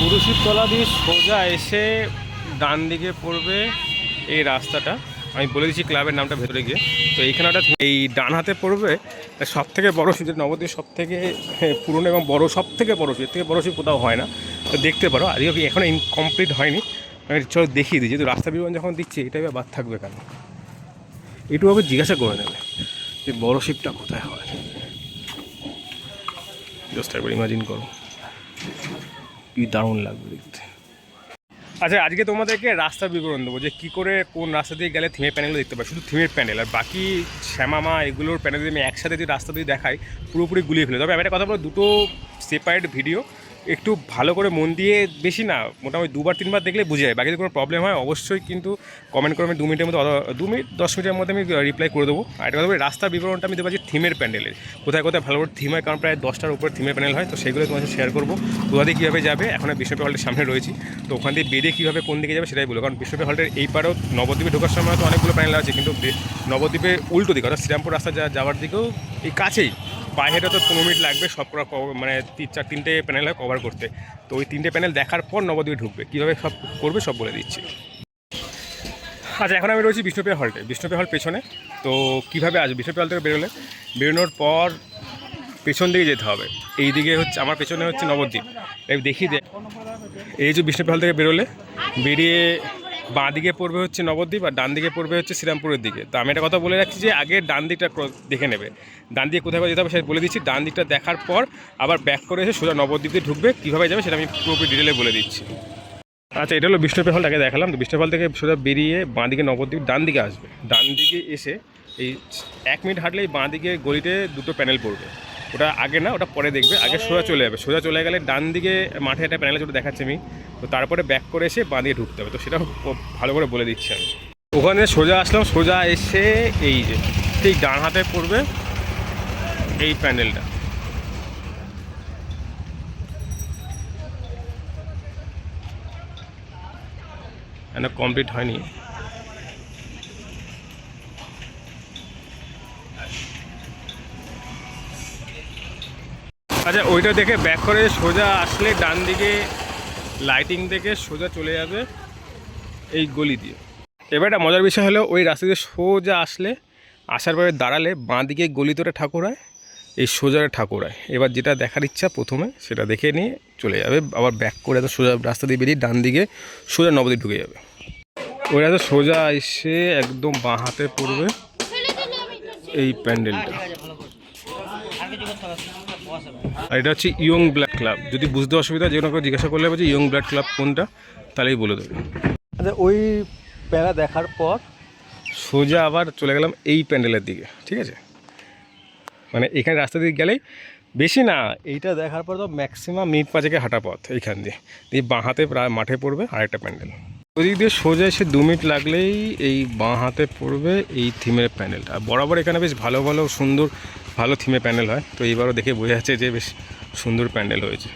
পুরুষিরতলা দিয়ে সোজা এসে ডান দিকে পড়বে এই রাস্তাটা। আমি বলে দিচ্ছি ক্লাবের নামটা ভেতরে গিয়ে। তো এইখানে একটা এই ডান হাতে পড়বে সব থেকে বড়ো যেটা নবদ্বীপ সব থেকে পুরনো এবং বড় সব থেকে বড়ো এর থেকে বড়ো শিব কোথাও হয় না। তো দেখতে পারো আজকে এখন ইনকমপ্লিট হয়নি। আমি চলো দেখিয়ে দিই, যেহেতু রাস্তা বিবরণ যখন দিচ্ছি এটাই বাদ থাকবে কেন? একটু আবার জিজ্ঞাসা করে নেবে যে বড় শিপটা কোথায় হয়। জাস্ট একবার ইমাজিন করো। কি দারুণ লাগবে দেখতে। আচ্ছা আজকে তোমাদেরকে রাস্তার বিবরণ দেবো যে কী করে কোন রাস্তা দিয়ে গেলে থিমের প্যানেলগুলো দেখতে পাই শুধু থিমের প্যানেল আর বাকি শ্যামামা এগুলোর প্যানেল আমি একসাথে যদি রাস্তা দিয়ে দেখাই, পুরোপুরি গুলিয়ে ফেলে। তবে আমি একটা কথা বলব, দুটো সেপারেট ভিডিও একটু ভালো করে মন দিয়ে বেশি না, মোটামুটি দুবার, তিনবার দেখলে বুঝে যায়। বাকি কোনো প্রবলেম হয় অবশ্যই কিন্তু কমেন্ট করে, আমি দু মিনিটের মধ্যে দু মিনিট, দশ মিনিটের মধ্যে আমি রিপ্লাই করে দেবো। আর একটা কথা রাস্তার বিবরণটা আমি দেবো থিমের প্যান্ডেলের কোথায় কোথায় ভালো করে থিম হয়, কারণ প্রায় দশটার উপরে থিমের প্যানেল হয়, তো সেগুলো তোমার সাথে শেয়ার করব। কোথা কীভাবে যাবে, এখন বিষ্ণুপে হলটির সামনে রয়েছি, তো ওখান দিয়ে বেরিয়ে কীভাবে কোন দিকে যাবে সেটাই বলব। কারণ বিষ্ণুপে হলটের এই পারেও নবদ্বীপে ঢোকার সময় তো অনেকগুলো প্যানেল আছে, কিন্তু নবদ্বীপে উল্টো দিকে, অর্থাৎ শ্রীরামপুর রাস্তা যাওয়ার দিকেও এই কাছেই। পায়ে তো পনেরো মিনিট লাগবে, সব করা কভ- মানে তিন চার তিনটে প্যানেল কভার করতে। তো ওই তিনটে প্যানেল দেখার পর নবদ্বীপে ঢুকবে। কীভাবে সব করবে সব বলে দিচ্ছি। আচ্ছা এখন আমি রয়েছি বিষ্ণুপ্রিয়া হলটে বিষ্ণুপ্রিয়া হল পেছনে। তো কীভাবে আসবে বিষ্ণুপ্রিয়া হল থেকে বেরোলে? বেরোনোর পর পেছন দিকে যেতে হবে। এই দিকে হচ্ছে, আমার পেছনে হচ্ছে নবদ্বীপ। এই দেখি দে এই যে বিষ্ণুপ্রিয়া হল থেকে বেরোলে, বেরিয়ে বাঁ দিকে পড়বে হচ্ছে নবদ্বীপ আর ডান দিকে পড়বে হচ্ছে শ্রীরামপুরের দিকে। তো আমি একটা কথা বলে রাখছি যে আগে ডান দিকটা দেখে নেবে। ডান দিকে কোথায় যেতে হবে সেটা বলে দিচ্ছি। ডান দিকটা দেখার পর আবার ব্যাক করে এসে সোজা নবদ্বীপ ঢুকবে। কীভাবে যাবে সেটা আমি পুরোপুরি ডিটেলে বলে দিচ্ছি। আচ্ছা এটা হলো বিষ্ণুপ্রিয়া হলটাকে দেখালাম। তো বিষ্ণুপ্রিয়া হল থেকে সোজা বেরিয়ে বাঁ দিকে নবদ্বীপ ডান দিকে আসবে। ডান দিকে এসে এই এক মিনিট হাঁটলেই বাঁ দিকে গলিতে দুটো প্যানেল পড়বে। ওটা আগে না ওটা পরে দেখবে। আগে সোজা চলে যাবে। সোজা চলে গেলে ডান দিকে মাঠে একটা প্যানেল ছোটো দেখাচ্ছি আমি। তো তারপরে ব্যাক করে এসে বাঁ দিকে ঢুকতে হবে। তো সেটা ভালো করে বলে দিচ্ছি আমি। ওখানে সোজা আসলাম সোজা এসে এই যে ঠিক ডান হাতে পড়বে এই প্যান্ডেলটা এখনও কমপ্লিট হয়নি। আচ্ছা ওইটা দেখে ব্যাক করে সোজা আসলে ডান দিকে লাইটিং দেখে সোজা চলে যাবে এই গলি দিয়ে। এবার একটা মজার বিষয় হলো, ওই রাস্তা দিয়ে সোজা আসলে, আসার পরে দাঁড়ালে বাঁ দিকে গলি ধরে ঠাকুর হয় এই সোজা ঠাকুর হয় এবার যেটা দেখার ইচ্ছা প্রথমে, সেটা দেখে নিয়ে চলে যাবে, আবার ব্যাক করে তো সোজা রাস্তা দিয়ে বেরিয়ে ডান দিকে সোজা নবদ্বীপ ঢুকে যাবে। ওই তো সোজা এসে একদম বাঁ হাতে পড়বে এই প্যান্ডেলটা। আর এটা হচ্ছে ইয়ং ব্লাড ক্লাব। যদি বুঝতে অসুবিধা যে কোনো জিজ্ঞাসা করলে বলছে ইয়ং ব্লাড ক্লাব কোনটা তাহলেই বলে দেবে। আচ্ছা ওই প্যারা দেখার পর সোজা আবার চলে গেলাম এই প্যান্ডেলের দিকে ঠিক আছে? মানে এখানে রাস্তা দিয়ে গেলেই বেশি না এইটা দেখার পর তো ম্যাক্সিমাম মিনিট পাঁচেকে হাঁটা পথ এইখান দিয়ে। দিয়ে বাঁ হাতে প্রায় মাঠে পড়বে আরেকটা প্যান্ডেল। ওদিক দিয়ে সোজা এসে দু মিনিট লাগলেই এই বাঁ হাতে পড়বে এই থিমের প্যান্ডেলটা আর বরাবর এখানে বেশ ভালো ভালো, সুন্দর, ভালো থিমের প্যানেল হয়। তো এইবারও দেখে বোঝা যাচ্ছে যে বেশ সুন্দর প্যান্ডেল হয়েছে।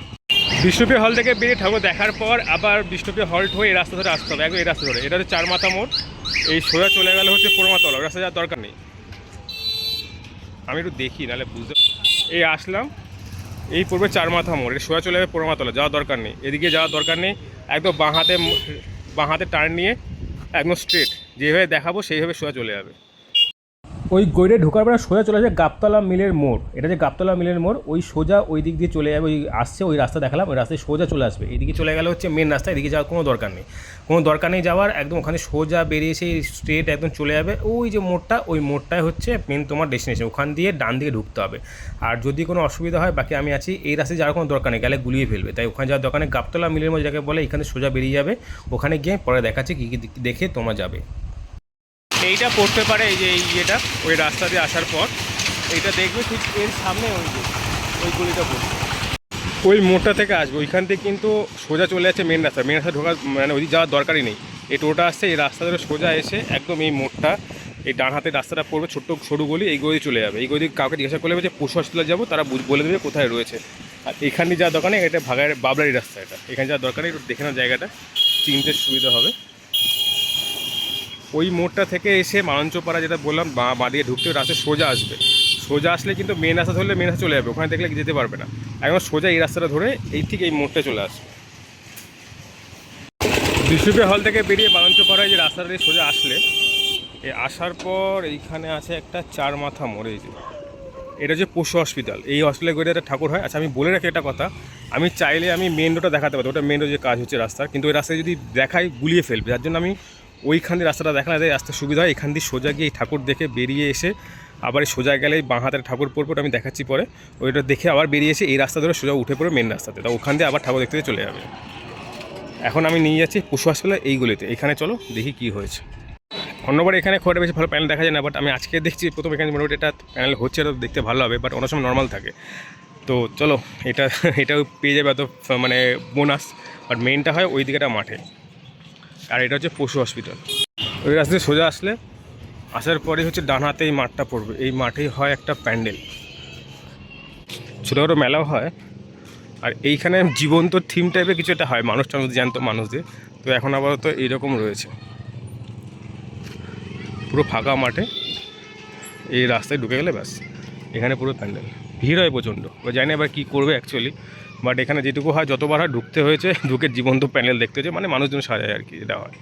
বিষ্ণুপ্রিয়া হল থেকে বেরিয়ে ঠাকুর দেখার পর আবার বিষ্ণুপ্রিয়া হল্ট হয়ে এই রাস্তা ধরে আসতে হবে, একদম এই রাস্তা ধরে। এটা হচ্ছে চার মাথা মোড়। এই সোজা চলে গেলে হচ্ছে পোড়মাতলা রাস্তা যাওয়ার দরকার নেই। আমি একটু দেখি, নাহলে বুঝতে এই আসলাম, এই পড়বে চার মাথা মোড়। এটা সোজা চলে যাবে পোড়মাতলা যাওয়ার দরকার নেই। এদিকে যাওয়ার দরকার নেই। একদম বাঁ হাতে বাঁ হাতে টার্ন নিয়ে একদম স্ট্রেট যেভাবে দেখাবো সেইভাবে সোজা চলে যাবে। ওই গৈড়ে ঢোকার পরে সোজা চলে আসবে গাবতলা মিলের মোড়। এটা যে গাবতলা মিলের মোড়, ওই সোজা ওই দিক দিয়ে চলে যাবে, ওই আসছে, ওই রাস্তা দেখালাম, ওই রাস্তায় সোজা চলে আসবে। এদিকে চলে গেলে হচ্ছে মেন রাস্তা, এদিকে যাওয়ার কোনো দরকার নেই। কোনো দরকার নেই যাওয়ার, একদম ওখানে সোজা বেরিয়ে এসে স্ট্রেট একদম চলে যাবে। ওই যে মোড়টা, ওই মোড়টাই হচ্ছে মেন তোমার ডেস্টিনেশন ওখান দিয়ে ডান দিকে ঢুকতে হবে। আর যদি কোনো অসুবিধা হয়, বাকি আমি আছি, এই রাস্তায় যাওয়ার কোনো দরকার নেই, গেলে গুলিয়ে ফেলবে। তাই ওখানে যাওয়ার দোকানে গাবতলা মিলের মোড় যাকে বলে, এখানে সোজা বেরিয়ে যাবে। ওখানে গিয়ে পরে দেখাচ্ছে, কী কী দেখে তোমরা যাবে। এইটা পড়তে পারে, এই যে এই ইয়েটা, ওই রাস্তা দিয়ে আসার পর। এইটা দেখবে ঠিক এর সামনে ওই যে, ওই গলিটা পড়বে ওই মোড়টা থেকে আসবে, ওইখান থেকে কিন্তু সোজা চলে যাচ্ছে মেন রাস্তা। মেন রাস্তা ঢোকার মানে ওই যাওয়ার দরকারই নেই। এই টোটা আসছে, এই রাস্তা ধরে সোজা এসে একদম এই মোড়টা, এই ডান হাতে রাস্তাটা পড়বে, ছোট্ট সরু গলি, এই গলি চলে যাবে। এই গলি কাউকে জিজ্ঞাসা করলে যে পশু হাসপাতালে যাব? তারা বলে দেবে কোথায় রয়েছে। আর এখানে যাওয়ার দোকানে, এটা ভাগার বাবলারি রাস্তা এটা। এখানে যাওয়ার দরকার একটু দেখে জায়গাটা। চিনতে সুবিধা হবে। ওই মোড়টা থেকে এসে মালঞ্চপাড়া যেটা বললাম, বা বাঁ দিকে ঢুকতে রাস্তায় সোজা আসবে। সোজা আসলে কিন্তু মেন রাস্তা ধরলে মেন রাস্তা চলে যাবে, ওখানে দেখলে যেতে পারবে না। একদম সোজা এই রাস্তাটা ধরে এই ঠিক এই মোড়টা চলে আসবে। বিশ্ববিদ্যালয় হল থেকে বেরিয়ে বালঞ্চপাড়ায় যে রাস্তাটা সোজা আসলে, এ আসার পর এইখানে আছে একটা চার মাথা এই যে। এটা হচ্ছে পশু হসপিটাল এই হসপিটালে গড়ে একটা ঠাকুর হয়। আচ্ছা আমি বলে রাখি একটা কথা। আমি চাইলে আমি মেন রোডটা দেখাতে পারি ওটা মেন রোড যে কাজ হচ্ছে রাস্তার। কিন্তু ওই রাস্তায় যদি দেখাই, গুলিয়ে ফেলবে। যার জন্য আমি ওইখান দিয়ে রাস্তাটা দেখালে যাতে আসতে সুবিধা হয়। এখান দিয়ে সোজা গিয়ে ঠাকুর দেখে বেরিয়ে এসে আবার এই সোজা গেলে বাঁ হাতের ঠাকুর পড়বে আমি দেখাচ্ছি পরে। ওইটা দেখে আবার বেরিয়ে এসে এই রাস্তা ধরে সোজা উঠে পড়ে মেন রাস্তাতে। তা ওখান দিয়ে আবার ঠাকুর দেখতে চলে যাবে। এখন আমি নিয়ে যাচ্ছি পশু হাসপাতাল এইগুলিতে এখানে চলো, দেখি কি হয়েছে। অন্যবার এখানে খুব বেশি ভালো প্যানেল দেখা যায় না বাট আমি আজকে দেখছি প্রথম এখানে মোটামুটি এটা প্যানেল হচ্ছে তো দেখতে ভালো হবে বাট অনেক সময় নর্মাল থাকে। তো চলো, এটা এটাও পেয়ে যাবে এত মানে বোনাস বাট মেনটা হয় ওই দিকেটা মাঠে। আর এটা হচ্ছে পশু হসপিটাল। ওই রাস্তা দিয়ে সোজা আসলে, আসার পরে হচ্ছে ডান হাতে এই মাঠটা পড়বে। এই মাঠেই হয় একটা প্যান্ডেল। ছোটোখাটো মেলাও হয়। আর এইখানে জীবন্ত থিম টাইপের কিছু একটা হয়, মানুষ টানুষ, জ্যান্ত মানুষদের। তো এখন আপাতত এইরকম রয়েছে। পুরো ফাঁকা মাঠে। এই রাস্তায় ঢুকে গেলে ব্যাস। এখানে পুরো প্যান্ডেল। ভিড় হয় প্রচণ্ড। ও জানি না এবার কী করবে অ্যাকচুয়ালি বাট এখানে যেটুকু হয়, যতবার হয় ঢুকতে হয়েছে, ঢুকে জীবন্ত প্যানেল দেখতে হয়েছে মানে মানুষজন সাজায় আর কি এটা হয়।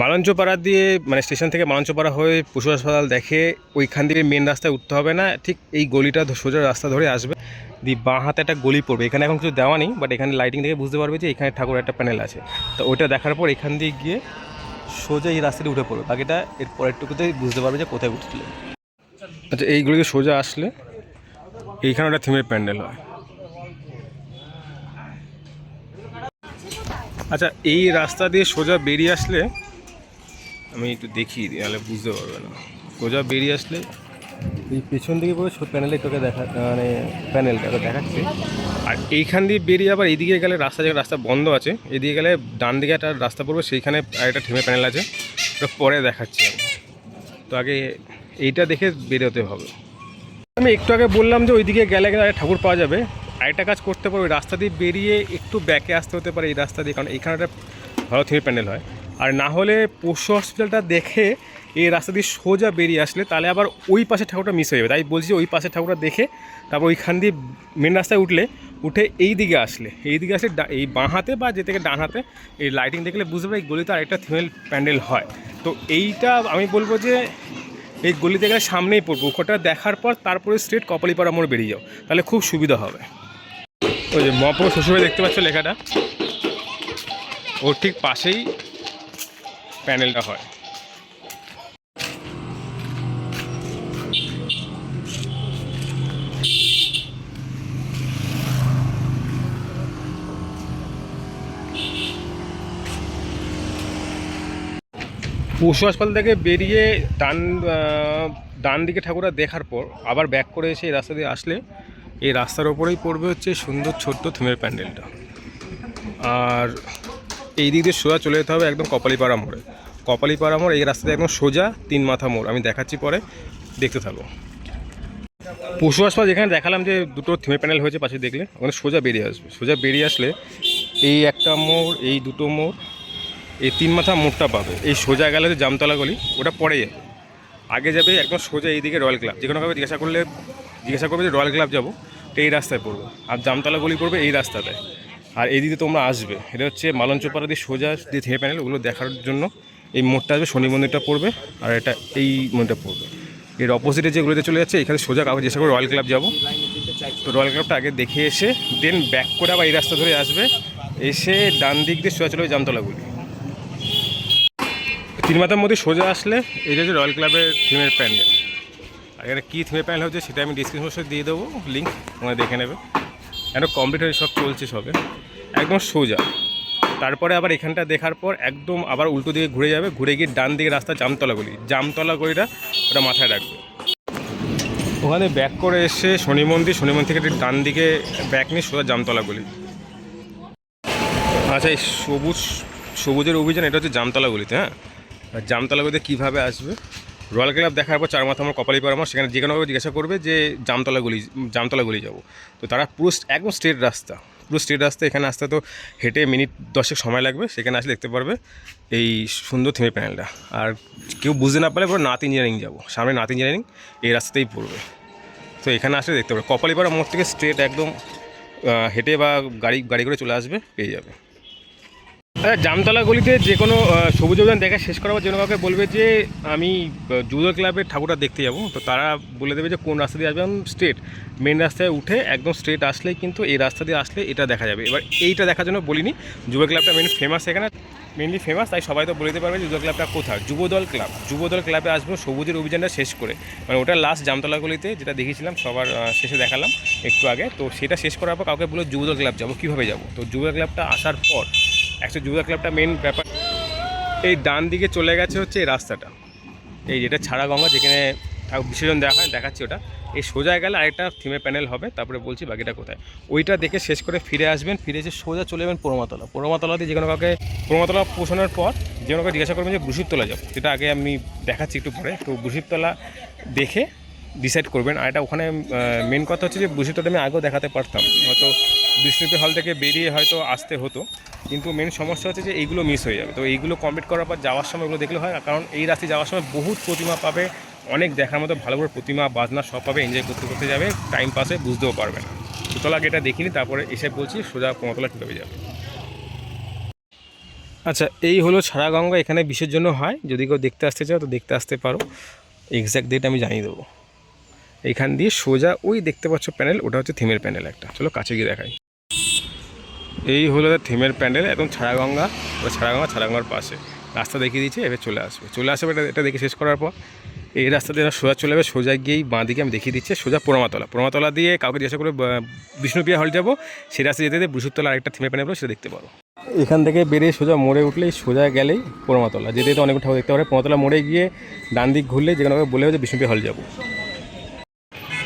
মালঞ্চপাড়া দিয়ে মানে স্টেশন থেকে মালঞ্চপাড়া হয়ে পশু হাসপাতাল দেখে ওইখান থেকে মেন রাস্তায় উঠতে হবে না, ঠিক এই গলিটা সোজা রাস্তা ধরে আসবে। দিয়ে বাঁ হাতে একটা গলি পড়বে, এখানে এখন কিছু দেওয়া নেই বাট এখানে লাইটিং দেখে বুঝতে পারবে যে এখানে ঠাকুর একটা প্যানেল আছে। তো ওইটা দেখার পর এখান দিয়ে গিয়ে সোজা এই রাস্তাটি উঠে পড়বে। বাকিটা এর পরেরটুকুতেই বুঝতে পারবে যে কোথায় উঠছিল আচ্ছা এইগুলিকে সোজা আসলে এইখানে একটা থিমের প্যান্ডেল হয়। আচ্ছা এই রাস্তা দিয়ে সোজা বেরিয়ে আসলে আমি একটু দেখি, তাহলে বুঝতে পারবে না। সোজা বেরিয়ে আসলে এই পেছন দিকে পুরো প্যানেলে তোকে দেখা মানে প্যানেলটা ওটা দেখাচ্ছে। আর এইখান দিয়ে বেরিয়ে আবার এইদিকে গেলে রাস্তা যে রাস্তা বন্ধ আছে এদিকে গেলে ডান দিকে একটা রাস্তা পড়বে, সেইখানে একটা থেমে প্যানেল আছে। ওটা পরে দেখাচ্ছি আমি। তো আগে এইটা দেখে বেরোতে হবে। আমি একটু আগে বললাম যে ওইদিকে গেলে গেলে ঠাকুর পাওয়া যাবে। আরেকটা কাজ করতে পারো, ওই রাস্তা দিয়ে বেরিয়ে একটু ব্যাকে আসতে হতে পারে এই রাস্তা দিয়ে, কারণ এখানে একটা ভালো থিমের প্যান্ডেল হয়। আর না হলে পশু হসপিটালটা দেখে এই রাস্তা দিয়ে সোজা বেরিয়ে আসলে তাহলে আবার ওই পাশে ঠাকুরটা মিস হয়ে যাবে। তাই বলছি ওই পাশে ঠাকুরটা দেখে তারপর ওইখান দিয়ে মেন রাস্তায় উঠলে, উঠে এই দিকে আসলে, এই দিকে আসলে এই বাঁ হাতে বা যে থেকে ডান হাতে এই লাইটিং দেখলে বুঝতে পারি গলিতে আরেকটা থিমেল প্যান্ডেল হয়। তো এইটা আমি বলব যে এই গলিতে গেলে সামনেই পড়ব। ওটা দেখার পর তারপরে স্ট্রেট কপালিপাড়া মোড় বেরিয়ে যাও। তাহলে খুব সুবিধা হবে। ওই যে মহাপুর শ্বশুরবাড়ি দেখতে পাচ্ছ লেখাটা? ওর ঠিক পাশেই প্যানেলটা হয়। পশু হাসপাতাল থেকে বেরিয়ে ডান ডান দিকে ঠাকুরটা দেখার পর আবার ব্যাক করে এসে এই রাস্তা দিয়ে আসলে এই রাস্তার ওপরেই পড়বে হচ্ছে সুন্দর ছোট্ট থিমের প্যান্ডেলটা। আর এই দিক দিয়ে সোজা চলে যেতে হবে একদম কপালিপাড়া মোড়ে। কপালিপাড়া মোড়, এই রাস্তাতে একদম সোজা তিন মাথা মোড়। আমি দেখাচ্ছি পরে, দেখতে থাকো। পশু হাসপাতাল যেখানে দেখালাম যে দুটো থিমের প্যানেল হয়েছে, পাশে দেখলে, ওখানে সোজা বেরিয়ে আসবে। সোজা বেরিয়ে আসলে এই একটা মোড়, এই দুটো মোড় এই তিন মাথা মোড়টা পাবে। এই সোজা গেলে যে জামতলা গলি, ওটা পরে যাবে আগে যাবে একদম সোজা এইদিকে রয়্যাল ক্লাব যে কোনোভাবে জিজ্ঞাসা করলে, জিজ্ঞাসা করবে যে রয়্যাল ক্লাব যাব, তো এই রাস্তায় পড়বে। আর জামতলা গলি পড়বে এই রাস্তাতে আর এই দিকে তোমরা আসবে। এটা হচ্ছে মালঞ্চপাড়া দিয়ে সোজা যে থিয়ে প্যানেল ওগুলো দেখার জন্য এই মোড়টা আসবে, শনি মন্দিরটা পড়বে, আর এটা এই মন্দিরটা পড়বে। এর অপোজিটে যেগুলোতে চলে যাচ্ছে, এখানে সোজা কাগজ চেষ্টা করে রয়্যাল ক্লাব যাব। তো রয়্যাল ক্লাবটা আগে দেখে এসে দেন ব্যাক করে আবার এই রাস্তা ধরে আসবে। এসে ডান দিক দিয়ে সোজা চলে জামতলাগুলি তিন মাথার মধ্যে সোজা আসলে এটা হচ্ছে রয়্যাল ক্লাবের থিমের প্যান্ডেল। আর এখানে কী থিমের প্যান্ডেল হচ্ছে সেটা আমি ডিসক্রিপশন দিয়ে দেবো লিঙ্ক তোমরা দেখে নেবে। এখন কমপ্লিট হয়ে সব চলছে সবে। একদম সোজা। তারপরে আবার এখানটা দেখার পর একদম আবার উল্টো দিকে ঘুরে যাবে, ঘুরে গিয়ে ডান দিকে রাস্তা জামতলা গলি। জামতলা গলিটা ওটা মাথায় রাখবে। ওখানে ব্যাক করে এসে শনি মন্দির শনি মন্দির থেকে ডান দিকে ব্যাক নিয়ে সোজা জামতলা গলি। আচ্ছা এই সবুজ, সবুজের অভিযান, এটা হচ্ছে জামতলা গলিতে হ্যাঁ? জামতলা গলিতে কীভাবে আসবে? রয়্যাল ক্লাব দেখার পর চার মাথা আমার কপালি পার আমার সেখানে যে কোনোভাবে জিজ্ঞাসা করবে যে জামতলা গলি জামতলা গলি যাব। তো তারা পুরো একদম স্ট্রেট রাস্তা, পুরো স্ট্রেট রাস্তা, এখানে আসতে তো হেঁটে মিনিট দশেক সময় লাগবে, সেখানে আসলে দেখতে পারবে এই সুন্দর থিমের প্যানেলটা আর কেউ বুঝতে না পারলে পুরো নাথ ইঞ্জিনিয়ারিং যাব, সামনে নাথ ইঞ্জিনিয়ারিং এই রাস্তাতেই পড়বে। তো এখানে আসলে দেখতে পারবে কপালিপাড়া মোড় থেকে স্ট্রেট একদম হেঁটে বা গাড়ি গাড়ি করে চলে আসবে, পেয়ে যাবে। জামতলা গলিতে যে কোনো সবুজ অভিযান দেখা শেষ করার যেন কাউকে বলবে যে, আমি জুদো ক্লাবের ঠাকুরটা দেখতে যাব। তো তারা বলে দেবে যে, কোন রাস্তা দিয়ে আসবেন স্ট্রেট মেন রাস্তায় উঠে একদম স্ট্রেট আসলেই কিন্তু এই রাস্তা দিয়ে আসলে এটা দেখা যাবে। এবার এইটা দেখার জন্য বলিনি যুব ক্লাবটা মেন ফেমাস এখানে মেনলি ফেমাস তাই সবাই তো বলে দিতে পারবে যুব ক্লাবটা কোথায়? যুবদল ক্লাব যুবদল ক্লাবে আসব সবুজের অভিযানটা শেষ করে। মানে ওটা লাস্ট জামতলা গলিতে যেটা দেখেছিলাম সবার শেষে দেখালাম একটু আগে। তো সেটা শেষ করার পর কাউকে বলে যুবদল ক্লাব যাব, কীভাবে যাব? তো যুব ক্লাবটা আসার পর অ্যাকচুয়ালি যুবদল ক্লাবটা মেন ব্যাপার। এই ডান দিকে চলে গেছে হচ্ছে এই রাস্তাটা। এই যেটা ছাড়া গঙ্গা যেখানে বিসর্জন দেওয়া হয়, দেখাচ্ছি ওটা। এই সোজা গেলে আরেকটা থিমে প্যানেল হবে, তারপরে বলছি বাকিটা কোথায়। ওইটা দেখে শেষ করে ফিরে আসবেন, ফিরে এসে সোজা চলে যাবেন পোড়মাতলা। পোড়মাতলা দিয়ে যে কোনো কাউকে, পোড়মাতলা পৌঁছানোর পর যে কোনো জিজ্ঞাসা করবেন যে বৃষিবতলা যাব যেটা আগে আমি দেখাচ্ছি একটু পরে। তো বৃষিবতলা দেখে ডিসাইড করবেন। আর এটা ওখানে মেন কথা হচ্ছে যে বৃষিবতলা আমি আগেও দেখাতে পারতাম। হয়তো বিষ্ণুপী হল থেকে বেরিয়ে হয়তো আসতে হতো। কিন্তু মেন সমস্যা হচ্ছে যে এইগুলো মিস হয়ে যাবে। তো এইগুলো কমপ্লিট করার পর যাওয়ার সময় ওগুলো দেখলে হয় কারণ এই রাস্তায় যাওয়ার সময় বহুত প্রতিমা পাবে, অনেক দেখার মতো ভালো করে প্রতিমা, বাজনা সব পাবে এনজয় করতে করতে যাবে টাইম পাসে বুঝতেও পারবে না। সুতলা এটা দেখিনি, তারপরে এসে বলছি সোজা কোমতলা কীভাবে যাবে। আচ্ছা এই হলো গঙ্গা এখানে বিশের জন্য হয়। যদি কেউ দেখতে আসতে চাও, তো দেখতে আসতে পারো। এক্স্যাক্ট ডেট আমি জানিয়ে দেবো। এইখান দিয়ে সোজা ওই দেখতে পাচ্ছ প্যানেল ওটা হচ্ছে থিমের প্যানেল একটা। চলো কাছে গিয়ে দেখাই। এই হলো থিমের প্যান্ডেল, একদম ছাড়াগঙ্গা ওটা ছাড়াগঙ্গা, ছাড়াগঙ্গার পাশে। রাস্তা দেখিয়ে দিচ্ছে, এবার চলে আসবে। চলে আসবে এটা এটা দেখে শেষ করার পর, এই রাস্তা দিয়ে সোজা চলে যাবে, সোজা গিয়েই বাঁ দিকে আমি দেখিয়ে দিচ্ছি, সোজা পোড়ামাতলা। পোড়ামাতলা দিয়ে কাউকে জিজ্ঞাসা করে বিষ্ণুপ্রিয়া হল যাব, সেই রাস্তা যেতে যেতে বৃষুতলা আরেকটা থিমের প্যান্ডেল সেটা দেখতে পারো এখান থেকে বেরিয়ে সোজা মোড়ে উঠলেই সোজা গেলেই পোড়ামাতলা। যেতে যেতে অনেক ঠাকুর দেখতে পারে পোড়ামাতলা মোড়ে গিয়ে ডান দিক ঘুরলে যেখানে বলে যে বিষ্ণুপ্রিয়া হল যাব।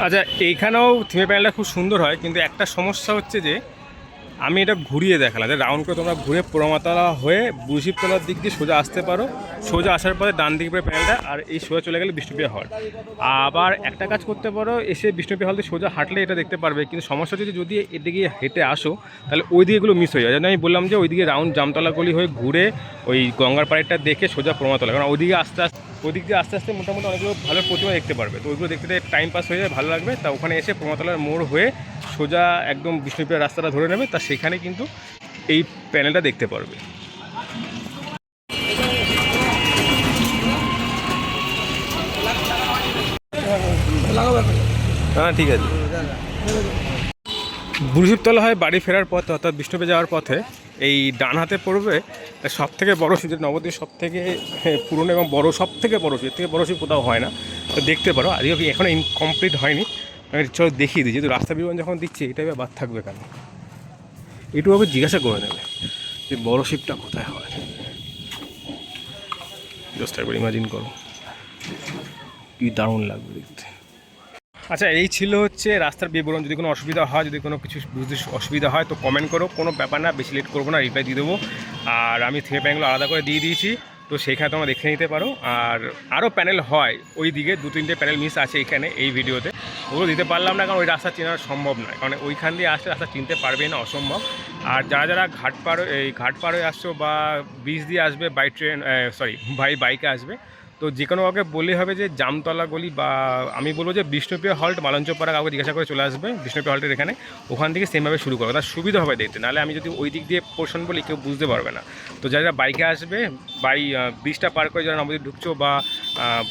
আচ্ছা এইখানেও থিমের প্যান্ডেলটা খুব সুন্দর হয়, কিন্তু একটা সমস্যা হচ্ছে যে আমি এটা ঘুরিয়ে দেখালাম। যে রাউন্ড করে তোমরা ঘুরে পোড়ামাতলা হয়ে বুঝিপতলার দিক দিয়ে সোজা আসতে পারো। সোজা আসার পরে ডান দিকে পড়ে প্যানেলটা আর এই সোজা চলে গেলে বিষ্ণুপ্রিয়া হল আবার একটা কাজ করতে পারো, এসে বিষ্ণুপ্রিয়া হল দিয়ে সোজা হাঁটলে এটা দেখতে পারবে। কিন্তু সমস্যা হচ্ছে যদি এদিকে হেঁটে আসো, তাহলে ওই দিকে এগুলো মিস হয়ে যায় আমি বললাম যে ওইদিকে রাউন্ড জামতলা গলি হয়ে ঘুরে ওই গঙ্গার পাড়েরটা দেখে সোজা পোড়ামাতলা। কারণ ওইদিকে আস্তে আস্তে ওদিক দিয়ে আস্তে আস্তে মোটামুটি অনেকগুলো ভালো প্রতিমা দেখতে পারবে। তো ওইগুলো দেখতে টাইম পাস হয়ে যায় ভালো লাগবে। তা ওখানে এসে প্রমাতলার মোড় হয়ে সোজা একদম বিষ্ণুপ্রিয়া রাস্তাটা ধরে নেবে, তা সেখানে কিন্তু এই প্যানেলটা দেখতে পারবে। হ্যাঁ ঠিক আছে। বুড়িশিবতলা হয় বাড়ি ফেরার পথে, অর্থাৎ বিষ্ণুপে যাওয়ার পথে, এই ডান হাতে পড়বে সব থেকে বড় শিব নবদ্বীপ সব থেকে পুরনো এবং বড় সব থেকে বড় শিব থেকে বড় শিব কোথাও হয় না। তো দেখতে পারো আজকে এখনও ইনকমপ্লিট হয়নি। চলো দেখিয়ে দিই যেহেতু রাস্তা বিমান যখন দিচ্ছি এটা বাদ থাকবে কেন? একটু আবার জিজ্ঞাসা করে নেবে যে বড় শিপটা কোথায় হয়। জাস্ট একবার ইমাজিন করো। কি দারুণ লাগবে দেখতে। আচ্ছা এই ছিল হচ্ছে রাস্তার বিবরণ। যদি কোনো অসুবিধা হয়, যদি কোনো কিছু বুঝতে অসুবিধা হয়, তো কমেন্ট করো। কোনো ব্যাপার না, বেশি লেট করব না রিপ্লাই দিয়ে দেবো। আর আমি থিমে প্যানেলগুলো আলাদা করে দিয়ে দিয়েছি। তো সেখানে তোমরা দেখে নিতে পারো। আর আরও প্যানেল হয়, ওই দিকে দু তিনটে প্যানেল মিস আছে এখানে, এই ভিডিওতে। ওগুলো দিতে পারলাম না, কারণ ওই রাস্তা চেনা সম্ভব নয়। কারণ ওইখান দিয়ে আসলে রাস্তা চিনতে পারবে না, অসম্ভব। আর যারা যারা ঘাট পার এই ঘাট পাড়ে আসছো বা বিচ দিয়ে আসবে বাই ট্রেন সরি বাই বাইকে আসবে তো যে কোনো কাউকে বললেই হবে যে জামতলা গলি বা আমি বলব যে বিষ্ণুপ্রিয়া হল্ট, মালঞ্চপাড়া কাউকে জিজ্ঞাসা করে চলে আসবে বিষ্ণুপ্রিয়া হল্টের এখানে। ওখান থেকে সেমভাবে শুরু করবে তার সুবিধা হবে দেখতে। নাহলে আমি যদি ওই দিক দিয়ে পোর্শন বলি, কেউ বুঝতে পারবে না। তো যারা বাইকে আসবে বাই ব্রিজটা পার করে যারা নবদ্বীপ ঢুকছো বা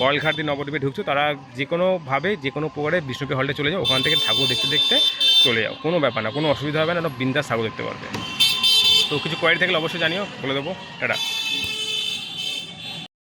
বলঘাট দিয়ে নবদ্বীপে ঢুকছো, তারা যে কোনোভাবে যে কোনো প্রকারে বিষ্ণুপ্রিয়া হল্টে চলে যাও। ওখান থেকে ঠাকুর দেখতে দেখতে চলে যাও। কোনো ব্যাপার না। কোনো অসুবিধা হবে না। বিন্দাস ঠাকুর দেখতে পারবে। তো কিছু কোয়ারি থাকলে অবশ্যই জানিও। বলে দেবো। টাটা।